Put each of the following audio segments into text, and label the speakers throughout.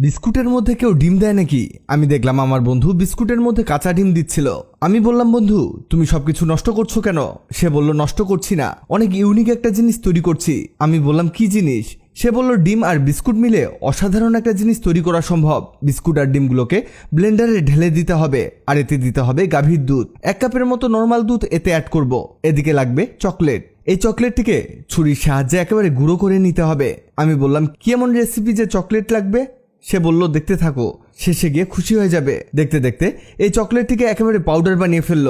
Speaker 1: বিস্কুটের মধ্যে কেউ ডিম দেয় নাকি? আমি দেখলাম আমার বন্ধু বিস্কুটের মধ্যে কাঁচা ডিম দিচ্ছিল। আমি বললাম, বন্ধু, তুমি সবকিছু নষ্ট করছ কেন? সে বলল, নষ্ট করছি না। অনেক ইউনিক একটা জিনিস তৈরি করছি। আমি বললাম, কি জিনিস? সে বলল, ডিম আর বিস্কুট মিলে অসাধারণ একটা জিনিস তৈরি করা সম্ভব। বিস্কুট আর ডিমগুলোকে ব্লেন্ডারে ঢেলে দিতে হবে আর এতে দিতে হবে গাভীর দুধ। এক কাপের মতো নর্মাল দুধ এতে অ্যাড করব। এদিকে লাগবে চকলেট। এই চকলেটটিকে ছুরির সাহায্যে একেবারে গুঁড়ো করে নিতে হবে। আমি বললাম, কি এমন রেসিপি যে চকলেট লাগবে? সে বলল, দেখতে থাকো, শেষে গিয়ে খুশি হয়ে যাবে। দেখতে দেখতে এই চকলেটটিকে একেবারে পাউডার বানিয়ে ফেলল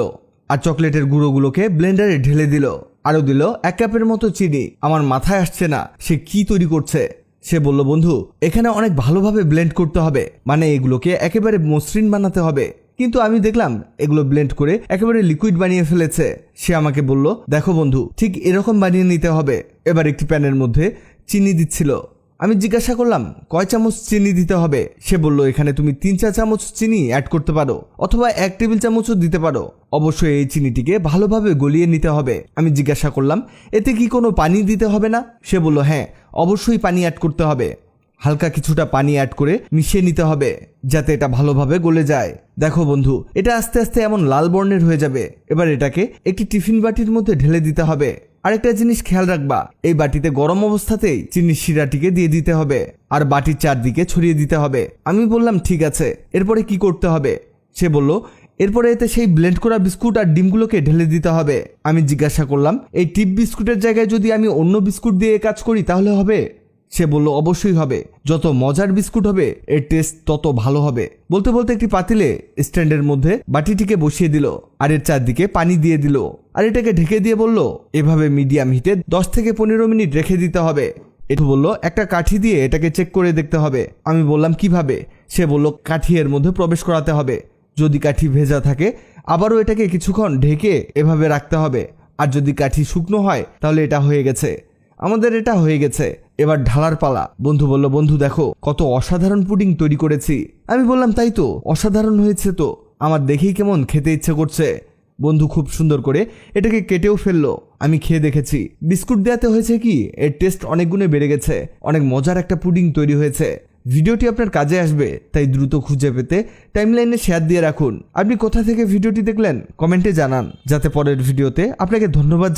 Speaker 1: আর চকলেটের গুঁড়োগুলোকে ব্লেন্ডারে ঢেলে দিল। আরও দিল এক কাপের মতো চিনি। আমার মাথায় আসছে না, সে কি তৈরি করছে? সে বলল, বন্ধু, এখানে অনেক ভালোভাবে ব্লেন্ড করতে হবে। মানে এগুলোকে একেবারে মসৃণ বানাতে হবে। কিন্তু আমি দেখলাম, এগুলো ব্লেন্ড করে একেবারে লিকুইড বানিয়ে ফেলেছে। সে আমাকে বলল, দেখো বন্ধু, ঠিক এরকম বানিয়ে নিতে হবে। এবার একটি প্যানের মধ্যে চিনি দিচ্ছিল। আমি জিজ্ঞাসা করলাম, কয় চামচ চিনি দিতে হবে? সে বলল, এখানে তুমি তিন চার চামচ চিনি অ্যাড করতে পারো, অথবা এক টেবিল চামচও দিতে পারো। অবশ্যই এই চিনিটিকে ভালোভাবে গলিয়ে নিতে হবে। আমি জিজ্ঞাসা করলাম, এতে কি কোনো পানি দিতে হবে না? সে বলল হ্যাঁ অবশ্যই পানি অ্যাড করতে হবে। হালকা কিছুটা পানি অ্যাড করে মিশিয়ে নিতে হবে, যাতে এটা ভালোভাবে গলে যায়। দেখো বন্ধু, এটা আস্তে আস্তে এমন লাল বর্ণের হয়ে যাবে। এবার এটাকে একটি টিফিন বাটির মধ্যে ঢেলে দিতে হবে। আরেকটা জিনিস খেয়াল রাখবা, এই বাটিতে গরম অবস্থাতেই চিনির শিরাটিকে দিয়ে দিতে হবে আর বাটির চারদিকে ছড়িয়ে দিতে হবে। আমি বললাম, ঠিক আছে। এরপরে কি করতে হবে? সে বলল, এরপরে এতে সেই ব্লেন্ড করা বিস্কুট আর ডিমগুলোকে ঢেলে দিতে হবে। আমি জিজ্ঞাসা করলাম, এই টিপ বিস্কুটের জায়গায় যদি আমি অন্য বিস্কুট দিয়ে কাজ করি তাহলে হবে? সে বলল, অবশ্যই হবে। যত মজার বিস্কুট হবে, এর টেস্ট তত ভালো হবে। বলতে বলতে একটি পাতিলে স্ট্যান্ডের মধ্যে বাটিটিকে বসিয়ে দিল আর এর চারদিকে পানি দিয়ে দিল। আর এটাকে ঢেকে দিয়ে বলল, এভাবে মিডিয়াম হিটে দশ থেকে পনেরো মিনিট রেখে দিতে হবে। একটু বলল, একটা কাঠি দিয়ে এটাকে চেক করে দেখতে হবে। আমি বললাম, কীভাবে? সে বলল, কাঠি এর মধ্যে প্রবেশ করাতে হবে। যদি কাঠি ভেজা থাকে, আবারও এটাকে কিছুক্ষণ ঢেকে এভাবে রাখতে হবে। আর যদি কাঠি শুকনো হয়, তাহলে এটা হয়ে গেছে। আমাদের এটা হয়ে গেছে। এবার ঢালার পালা। বন্ধু বলল, বন্ধু, দেখো, কত অসাধারণ পুডিং তৈরি করেছি। আমি বললাম, তাই তো, অসাধারণ হয়েছে তো। আমার দেখেই কেমন খেতে ইচ্ছে করছে। বন্ধু খুব সুন্দর করে এটাকে কেটেও ফেলল। আমি খেয়ে দেখেছি। বিস্কুট দেওয়াতে হয়েছে কি, এর টেস্ট অনেক গুণে বেড়ে গেছে। অনেক মজার একটা পুডিং তৈরি হয়েছে। ভিডিওটি আপনার কাজে আসবে, তাই দ্রুত খুঁজে পেতে টাইমলাইনে শেয়ার দিয়ে রাখুন। আপনি কোথা থেকে ভিডিওটি দেখলেন, কমেন্টে জানান। যাতে পরের ভিডিওতে আপনাকে ধন্যবাদ